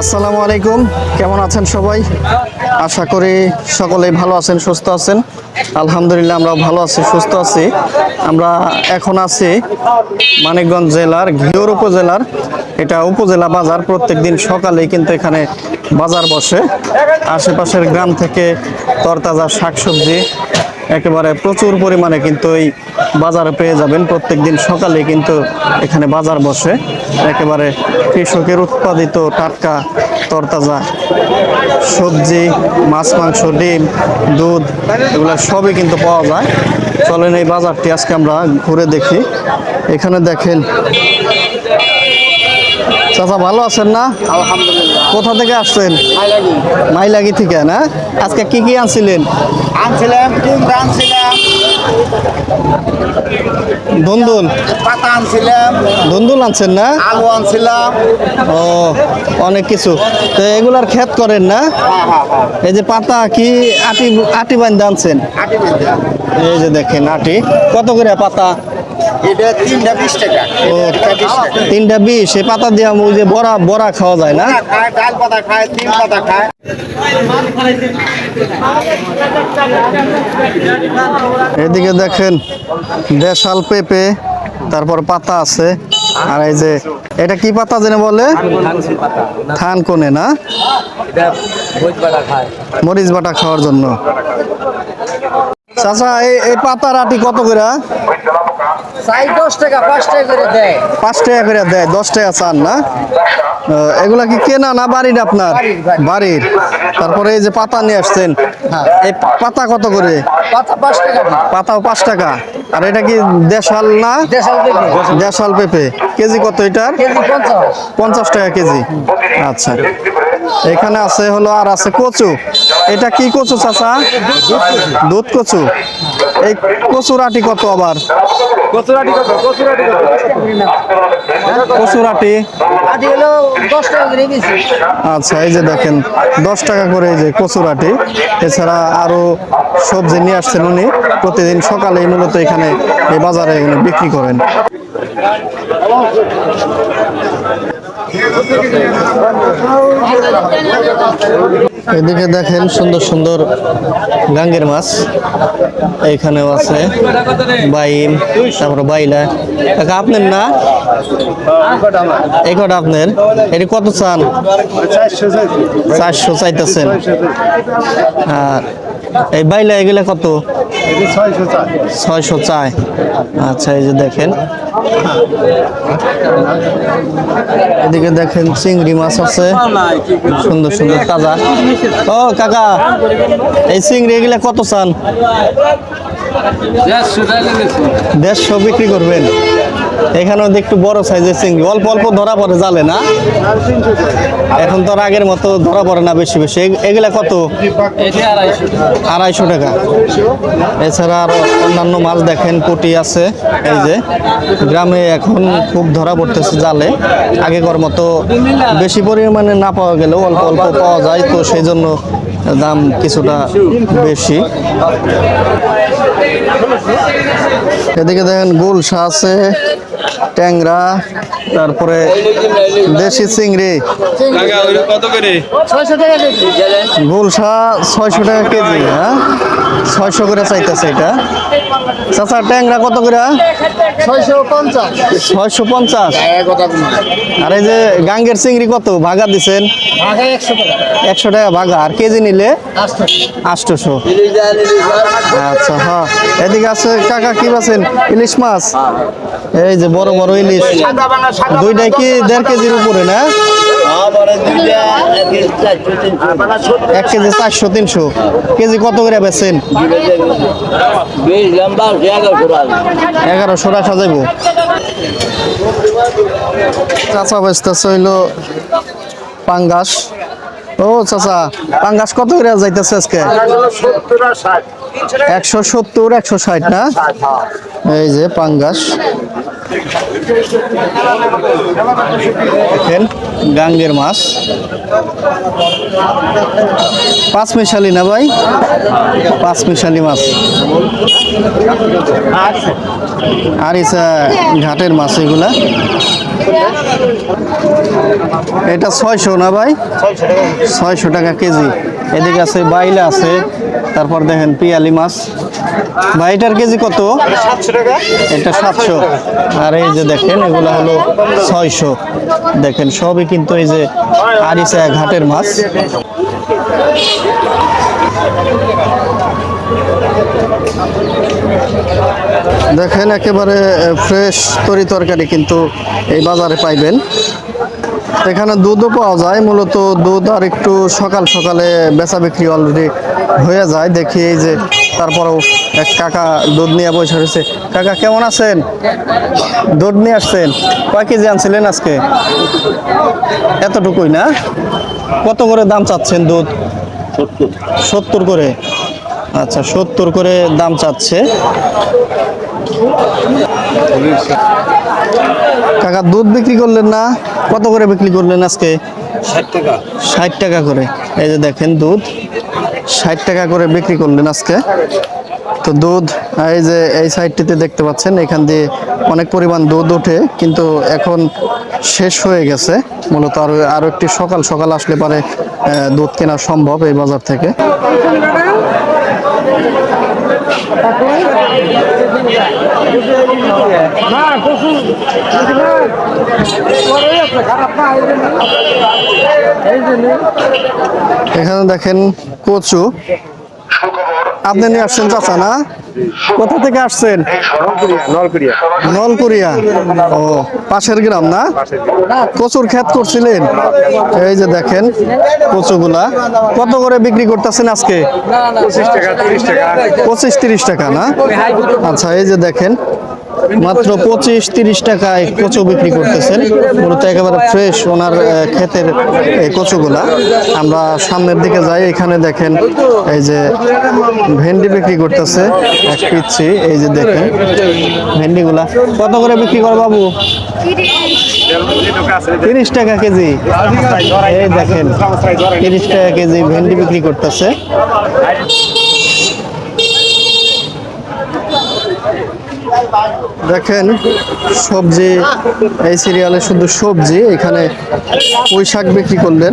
আসসালামু আলাইকুম। কেমন আছেন সবাই? আশা করি সকলেই ভালো আছেন সুস্থ আছেন। আলহামদুলিল্লাহ, আমরা ভালো আছি, সুস্থ আছি। আমরা এখন আছি মানিকগঞ্জ জেলার ঘিওর উপজেলার। এটা উপজেলা বাজার প্রত্যেক দিন সকালেই কিন্তু এখানে বাজার বসে। আশেপাশের গ্রাম থেকে তরতাজা শাকসবজি একেবারে প্রচুর পরিমাণে কিন্তু এই বাজারে পেয়ে যাবেন। প্রত্যেকদিন সকালে কিন্তু এখানে বাজার বসে। একেবারে কৃষকের উৎপাদিত টাটকা, তরতাজা সবজি, মাছ, মাংস, ডিম, দুধ, এগুলো সবই কিন্তু পাওয়া যায়। চলেন এই বাজারটি আজকে আমরা ঘুরে দেখি। এখানে দেখেন চাচা ভালো আছেন না? আলহামদুলিল্লাহ। কোথা থেকে আসছেন? মাইলাগি। থেকে না? আজকে কি কি আনছিলেন? আনছিলাম কুমড়া আনছিলাম ধুন্দুল। পাতা আনছিলাম ধুন্দুল আনছেন না? আলু আনছিলাম। ও অনেক কিছু। তো এগুলার ক্ষেত করেন না? হ্যাঁ হ্যাঁ হ্যাঁ। এই যে পাতা কি আটি আটি বান্ধা আনছেন? এই যে দেখেন আটি। কত করে পাতা? এটা তিনটা বিশ টাকা। ও তিনটা বিশ এই পাতা দিয়ে ওই যে বড়া বড়া খাওয়া যায় না? খায় ডাল পাতা খায় তিন পাতা খায়। এদিকে দেখেন দেশাল পেঁপে তারপর পাতা আছে। আর এই যে এটা কি পাতা যেন বলে? থান কোনে না? মরিচ বাটা খাওয়ার জন্য। চাচা এই এই পাতার আটি কত করে? চাই দশ টাকা পাঁচ টাকা করে দেয়। পাঁচ টাকা করে দেয় দশ টাকা চান না? এগুলা কি কেনা না বাড়ির আপনার? বাড়ির তারপরে এই যে পাতা নিয়ে আসছেন এই পাতা কত করে? পাঁচ টাকা পাতাও পাঁচ টাকা। আর এটা কি দেশাল না? দেশাল পেঁপে। কেজি কত এটার? পঞ্চাশ। পঞ্চাশ টাকা কেজি। আচ্ছা। এখানে আছে হলো আর আছে কচু। এটা কি কচু চাচা? দুধ কচু। এই কচুর আটি কত আবার? কচুর আটি আদি হলো দশ টাকা করে বেশি আচ্ছা এই যে দেখেন দশ টাকা করে এই যে কচুরাটি এছাড়া আরও সবজি নিয়ে আসছেন উনি। প্রতিদিন সকালে মূলত এখানে এই বাজারে উনি বিক্রি করেন। এদিকে দেখেন সুন্দর সুন্দর গাঙ্গের মাছ। এইখানেও আছে বাইম তারপরে বাইলা। কাকা আপনার না? এই কটা আপনার? এটি কত চান? চারশো চাইতেছেন। আর এই বাইলা এগুলো কত? ছয়শো চায় আচ্ছা এই যে দেখেন। এদিকে দেখেন চিংড়ি মাছ আছে। সুন্দর সুন্দর, তাজা। ও, কাকা, এই চিংড়ি এগুলা কত চান? দেড়শো বিক্রি করবেন। এখানেও একটু বড় সাইজের চিংড়ি, অল্প অল্প ধরা পড়ে, জালে না? এখন তো আগের মতো ধরা পড়ে না বেশি বেশি। এগুলা কত? আড়াইশো টাকা। এছাড়া আরও অন্যান্য মাছ দেখেন, পুঁটি আছে, এই যে। গ্রামে এখন খুব ধরা পড়তেছে জালে। আগেকার মতো বেশি পরিমাণে না পাওয়া গেলেও অল্প অল্প পাওয়া যায়, তো সেই জন্য দাম কিছুটা বেশি। এদিকে দেখেন গুলশা আছে ট্যাংরা তারপরে দেশি চিংড়ি। গুলশা ছয়শো টাকা কেজি হ্যাঁ? ছয়শো করে চাইতেছে এটা। চাচা ট্যাংরা কত করে? ছয়শো পঞ্চাশ। ছয়শো পঞ্চাশ। আর এই যে গাঙ্গের চিংড়ি কত? ভাগা দিছেন? একশো টাকা। ভাগা। আর কেজি নিলে? আটশোশো। আচ্ছা হ্যাঁ। এদিকে আছে কাকা কি পাচ্ছেন ইলিশ মাছ? এই যে বড় বড় ইলিশ। দুইটাই কি দেড় কেজির উপরে না? এক কেজি চারশো তিনশো। কেজি কত করে বেছেন এগারোশো রাখা যাইব। চাচা বেচতেছে হইল পাঙ্গাস। ও চাচা পাঙ্গাস কত করে যাইতেছে আজকে? একশো সত্তর একশো ষাট। না? এই যে পাঙ্গাস। গাঙ্গের মাছ। পাঁচ মিশালি না ভাই? পাঁচ মিশালি মাছ। আর ইসা ঘাটের মাছ এগুলা। এটা ছয়শো না ভাই? ছয়শো টাকা কেজি। এদিকে আছে বাইলা আছে, তারপর দেখেন পিয়ালি মাছ। ভাই, এটার কেজি কত? এটা সাতশো। আর এই যে দেখেন, এগুলো হলো ছয়শো। দেখেন, সবই কিন্তু এই যে আরিসা ঘাটের মাছ। দেখেন একেবারে ফ্রেশ তরি তরকারি কিন্তু এই বাজারে পাইবেন। এখানে দুধও পাওয়া যায় মূলত দুধ আর একটু সকাল সকালে বেচা বিক্রি অলরেডি হয়ে যায়। দেখি এই যে তারপরেও এক কাকা দুধ নিয়ে বসে রয়েছে। কাকা কেমন আছেন? দুধ নিয়ে আসছেন? কয় কেজি আনছিলেন আজকে? এতটুকুই না? কত করে দাম চাচ্ছেন দুধ? সত্তর করে? আচ্ছা সত্তর করে দাম চাচ্ছে। কাকা দুধ বিক্রি করলেন না? কত করে বিক্রি করলেন আজকে? ষাট টাকা। ষাট টাকা করে। এই যে দেখেন দুধ। ষাট টাকা করে বিক্রি করলেন আজকে। তো দুধ এই যে এই সাইডটিতে দেখতে পাচ্ছেন এখান দিয়ে অনেক পরিমাণ দুধ ওঠে কিন্তু এখন শেষ হয়ে গেছে। মূলত আরও আরও একটি সকাল সকাল আসলে পারে দুধ কেনা সম্ভব এই বাজার থেকে। এখানে দেখেন কচু। আপনি নিয়ে আসছেন চাচা না? কোথা থেকে আসছেন? নলকুরিয়া। ও পাশের গ্রাম না? কচুর ক্ষেত করছিলেন। এই যে দেখেন কচুগুলা। কত করে বিক্রি করতেছেন আজকে? পঁচিশ তিরিশ টাকা। না? আচ্ছা এই যে দেখেন মাত্র পঁচিশ তিরিশ টাকায় কচু বিক্রি করতেছেন। মূলত একেবারে ফ্রেশ ওনার ক্ষেতের এই কচুগুলা। আমরা সামনের দিকে যাই এখানে দেখেন এই যে ভেন্ডি বিক্রি করতেছে। এক পিচ্ছি এই যে দেখেন, ভেন্ডিগুলা। কত করে বিক্রি কর বাবু? তিরিশ টাকা কেজি। এই দেখেন, তিরিশ টাকা কেজি ভেন্ডি বিক্রি করতেছে। দেখেন, সবজি, এই সিরিয়ালে শুধু সবজি, এখানে পুঁই শাক বিক্রি করলেন।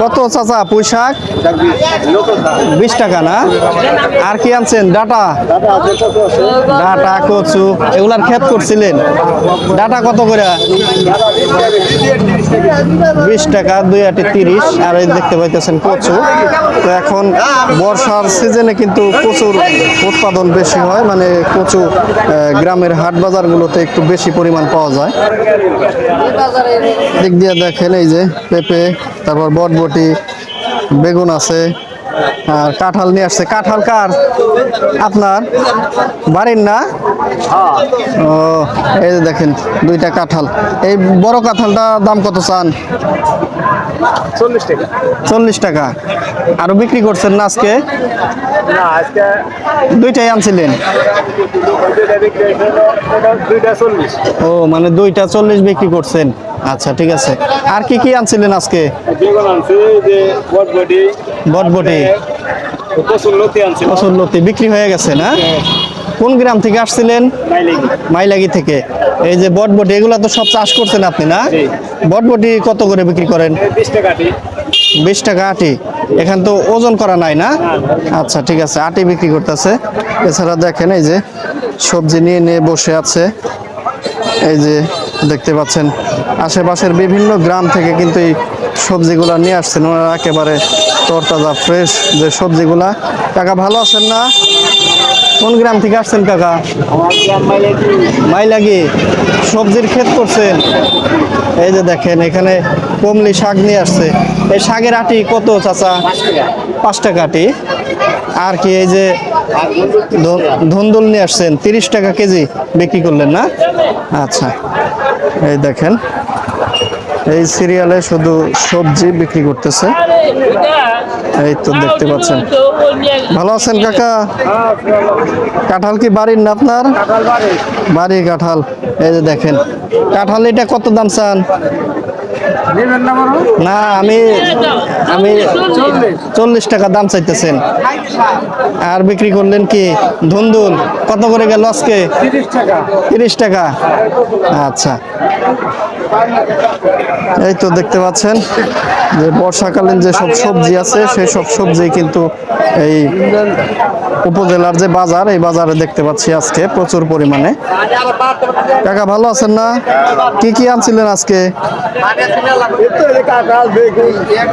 কত চাচা পুঁই শাক? বিশ টাকা না? আর কি আনছেন? ডাটা। ডাটা, কচু, এগুলার ক্ষেত করছিলেন। ডাটা কত করে? বিশ টাকা দুই আটি তিরিশ, আর এই দেখতে পাইতেছেন কচু তো এখন বর্ষার সিজনে কিন্তু প্রচুর উৎপাদন বেশি হয় মানে কচু গ্রামের হাট বাজারগুলোতে একটু বেশি পরিমাণ পাওয়া যায়। দিক দিয়ে দেখেন এই যে পেঁপে, তারপর বটবটি, বেগুন আছে, আর কাঁঠাল নিয়ে আসছে। কাঁঠাল কার? আপনার? বাড়ির না? ও, এই দেখেন, দুইটা কাঁঠাল। এই বড় কাঁঠালটা দাম কত চান? চল্লিশ টাকা। চল্লিশ টাকা। আরও বিক্রি করছেন না আজকে? না আজকে দুইটাই আনছিলেন? ও মানে দুইটা চল্লিশ বিক্রি করছেন। আচ্ছা ঠিক আছে। আর কি কি আনছিলেন আজকে? বটবটি বটবটি। কচুর লতি আনছি। ফসল লতি। বিক্রি হয়ে গেছে না? কোন গ্রাম থেকে আসছিলেন? মাইলাগি। থেকে। এই যে বটবটি এগুলা তো সব চাষ করছেন আপনি না? বটবটি কত করে বিক্রি করেন? বিশ টাকা আটি। এখান তো ওজন করা নাই না? আচ্ছা ঠিক আছে আটি বিক্রি করতেছে। এছাড়া দেখেন এই যে সবজি নিয়ে নিয়ে বসে আছে। এই যে দেখতে পাচ্ছেন আশেপাশের বিভিন্ন গ্রাম থেকে কিন্তু এই সবজিগুলা নিয়ে আসছেন। ওনারা একেবারে তরতাজা ফ্রেশ যে সবজিগুলা। টাকা ভালো আছেন না? কোন গ্রাম থেকে আসছেন কাকা? মাইলাগি। সবজির ক্ষেত করছেন? এই যে দেখেন এখানে কমলি শাক নিয়ে আসছে। এই শাকের আটি কত চাচা? পাঁচ টাকা। আটি। আর কি এই যে ধুন্দুল নিয়ে আসছেন। তিরিশ টাকা কেজি বিক্রি করলেন না? আচ্ছা। এই দেখেন এই সিরিয়ালে শুধু সবজি বিক্রি করতেছে। এই তো দেখতে পাচ্ছেন। ভালো আছেন কাকা? কাঁঠাল কি বাড়ির না আপনার? বাড়ি কাঁঠাল। এই যে দেখেন। কাঁঠাল এটা কত দাম চান? না আমি আমি চল্লিশ। টাকা দাম চাইতেছেন। আর বিক্রি করলেন কি? ধুন্দুল। কত করে গেল আজকে? তিরিশ টাকা। আচ্ছা। এই তো দেখতে পাচ্ছেন যে বর্ষাকালীন যে সব সবজি আছে সেই সব সবজি কিন্তু এই উপজেলার যে বাজার এই বাজারে দেখতে পাচ্ছি আজকে প্রচুর পরিমাণে। কাকা ভালো আছেন না? কি কি আনছিলেন আজকে?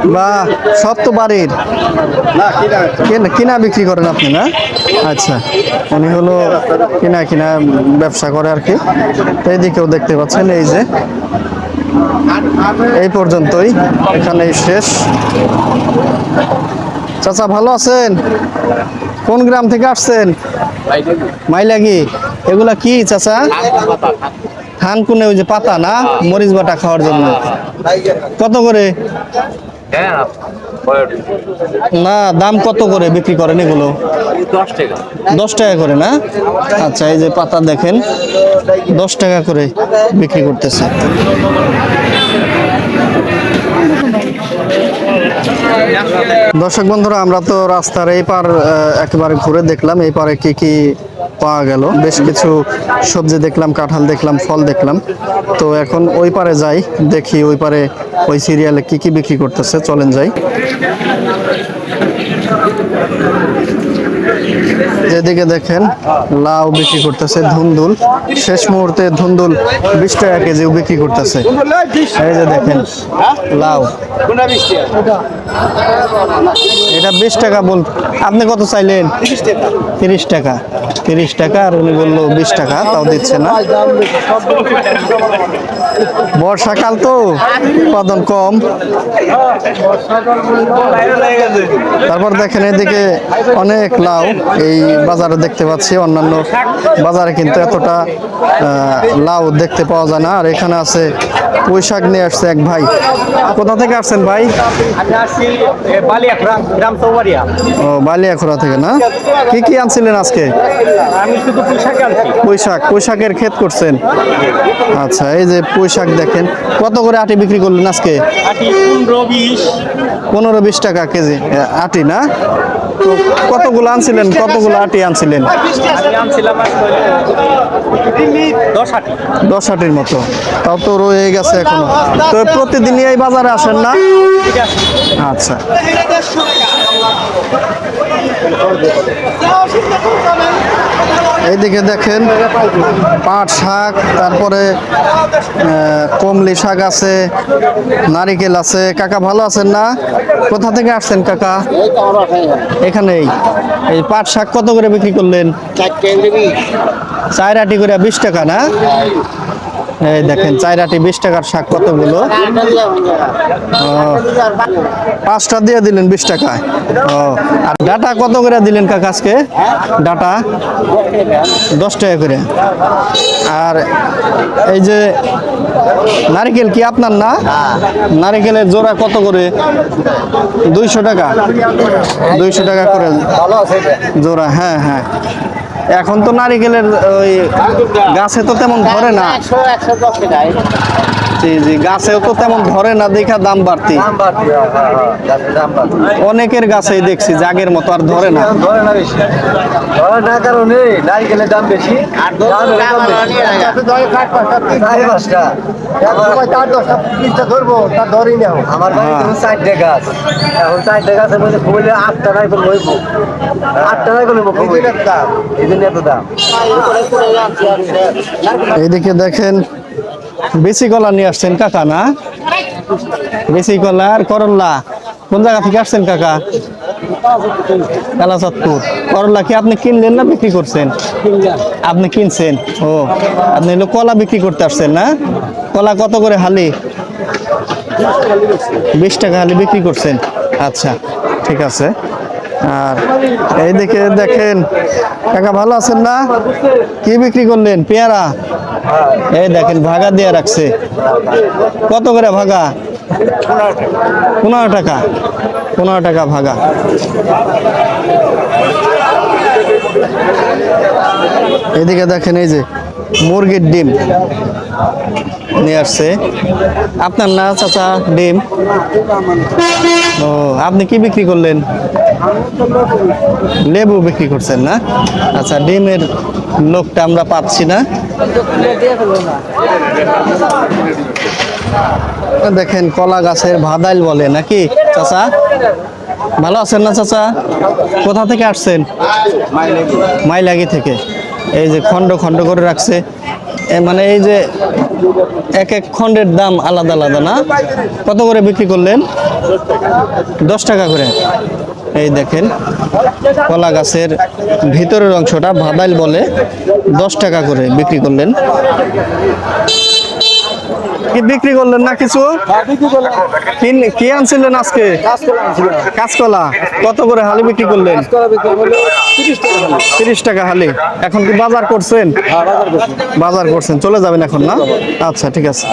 বা সব তো বাড়ির কেনা- বিক্রি করেন আপনি, না? আচ্ছা উনি হলো কিনা কিনা ব্যবসা করে আর কি। এইদিকেও দেখতে পাচ্ছেন, এই যে। এই পর্যন্তই, এখানেই শেষ। চাচা, ভালো আছেন? কোন গ্রাম থেকে আসছেন? মাইলাগি। এগুলা কি, চাচা? ধান কোনে ওই যে পাতা না, মরিচ বাটা খাওয়ার জন্য? কত করে? না, দাম কত করে বিক্রি করেন এগুলো? দশ টাকা করে না? আচ্ছা এই যে পাতা দেখেন, দশ টাকা করে বিক্রি করতেছে। দর্শক বন্ধুরা, আমরা তো রাস্তার এই পার একেবারে ঘুরে দেখলাম, এই পারে কি কি পাওয়া গেল। বেশ কিছু সবজি দেখলাম, কাঁঠাল দেখলাম, ফল দেখলাম। তো এখন ওই পারে যাই, দেখি ওই পারে ওই সিরিয়ালে কি কি বিক্রি করতেছে, চলেন যাই। যেদিকে দেখেন, লাউ বিক্রি করতেছে, ধুন্দুল। শেষ মুহূর্তে ধুন্দুল বিশ টাকা কেজি বিক্রি করতেছে। এই যে দেখেন, লাউ। এটা বিশ টাকা বল, আপনি কত চাইলেন? তিরিশ টাকা। তিরিশ টাকা আর উনি বলল বিশ টাকা তাও দিচ্ছে না। বর্ষাকাল তো উৎপাদন কম। তারপর দেখেন এদিকে অনেক লাউ এই বাজারে দেখতে পাচ্ছি অন্যান্য বাজারে কিন্তু এতটা লাউ দেখতে পাওয়া যায় না। আর এখানে আছে পুঁই শাক নিয়ে আসছে এক ভাই। কোথা থেকে আসছেন ভাই? ও বালিয়াখোড়া থেকে না? কি কি আনছিলেন আজকে? আমি শুধু পোশাক আনছি। পুঁই শাক পুঁই শাকের ক্ষেত করছেন। আচ্ছা এই যে পুঁই শাক দেখেন। কত করে আটি বিক্রি করলেন আজকে? পনেরো বিশ। টাকা কেজি। আটি না? তো কতগুলো আনছিলেন? কতগুলো আটি আনছিলেন? দশ আটির মতো। তাও তো রয়ে গেছে এখনও। তো প্রতিদিনই এই বাজারে আসেন না? আচ্ছা। এইদিকে দেখেন পাট শাক তারপরে কমলি শাক আছে নারিকেল আছে। কাকা ভালো আছেন না? কোথা থেকে আসছেন কাকা? এখানেই। এই পাট শাক কত করে বিক্রি করলেন? চার আটি করে বিশ টাকা না? এই দেখেন চার আটি বিশ টাকার শাক কতগুলো? পাঁচটা দিয়ে দিলেন বিশ টাকায়। ও, আর ডাটা কত করে দিলেন কাকা আজকে? ডাটা? দশ টাকা করে। আর এই যে নারকেল কি আপনার না? নারকেলের জোড়া কত করে? দুইশো টাকা। দুইশো টাকা করে জোড়া হ্যাঁ হ্যাঁ। এখন তো নারিকেলের ওই গাছে তো তেমন ধরে না। জি জি গাছেও তো তেমন ধরে না দেখা দাম বাড়তি। অনেকের গাছেই দেখছি জাগের মতো আর ধরে না। না কারণে নারিকেলের দাম বেশি আমার হ্যাঁ। চারটে গাছ। এখন চারটে গাছের মধ্যে আটটা নারকেল নারকেল দাম এই জন্য এত দাম। এইদিকে দেখেন বেশি কলা নিয়ে আসছেন কাকা না? বেশি কলা আর করল্লা কোন জায়গা থেকে আসছেন কাকা? কালাচাঁদপুর। করল্লা কি আপনি কিনলেন না বিক্রি করছেন? আপনি কিনছেন। ও, আপনি কলা বিক্রি করতে আসছেন না? কলা কত করে হালি? বিশ টাকা হালি বিক্রি করছেন। আচ্ছা ঠিক আছে। আর এইদিকে দেখেন, কাকা ভালো আছেন না? কি বিক্রি করলেন? পেয়ারা? এই দেখেন, ভাগা দিয়ে রাখছে। কত করে ভাগা? পনেরো টাকা। পনেরো টাকা ভাগা। এদিকে দেখেন এই যে মুরগির ডিম নিয়ে আসছে। আপনার না চাচা ডিম? ও আপনি কি বিক্রি করলেন? লেবু বিক্রি করছেন না? আচ্ছা ডিমের লোকটা আমরা পাচ্ছি না। দেখেন কলা গাছের ভাদাইল বলে নাকি চাচা? ভালো আছেন না চাচা? কোথা থেকে আসছেন? মাইলাগি। থেকে। এই যে খণ্ড খণ্ড করে রাখছে। মানে এই যে এক এক খণ্ডের দাম আলাদা আলাদা, না? কত করে বিক্রি করলেন? দশ টাকা করে। এই দেখেন, কলা গাছের ভিতরের অংশটা ভাদাইল বলে দশ টাকা করে বিক্রি করলেন। কি বিক্রি করলেন না কিছু? কি- কি আনছিলেন আজকে? কাঁচকলা। কত করে হালি বিক্রি করলেন? তিরিশ টাকা হালি। এখন কি বাজার করছেন? বাজার করছেন। চলে যাবেন এখন না? আচ্ছা ঠিক আছে।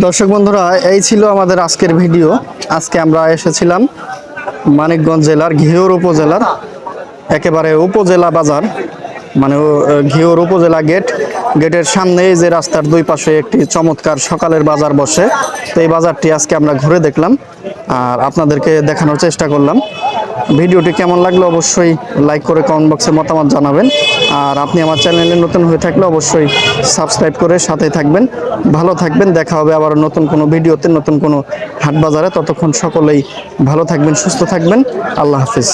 দর্শক বন্ধুরা এই ছিল আমাদের আজকের ভিডিও। আজকে আমরা এসেছিলাম মানিকগঞ্জ জেলার ঘিওর উপজেলার একেবারে উপজেলা বাজার। মানে ঘিওর উপজেলা গেট। গেটের সামনে যে রাস্তার দুই পাশে একটি চমৎকার সকালের বাজার বসে। তো এই বাজারটি আজকে আমরা ঘুরে দেখলাম আর আপনাদেরকে দেখানোর চেষ্টা করলাম। ভিডিওটি কেমন লাগল অবশ্যই লাইক করে কমেন্ট বক্সে মতামত জানাবেন। আর আপনি আমার চ্যানেলে নতুন হয়ে থাকলে অবশ্যই সাবস্ক্রাইব করে সাথে থাকবেন। ভালো থাকবেন, দেখা হবে আবার নতুন কোনো ভিডিওতে, নতুন কোনো হাট বাজারে। ততক্ষণ সকলেই ভালো থাকবেন, সুস্থ থাকবেন। আল্লাহ হাফিজ।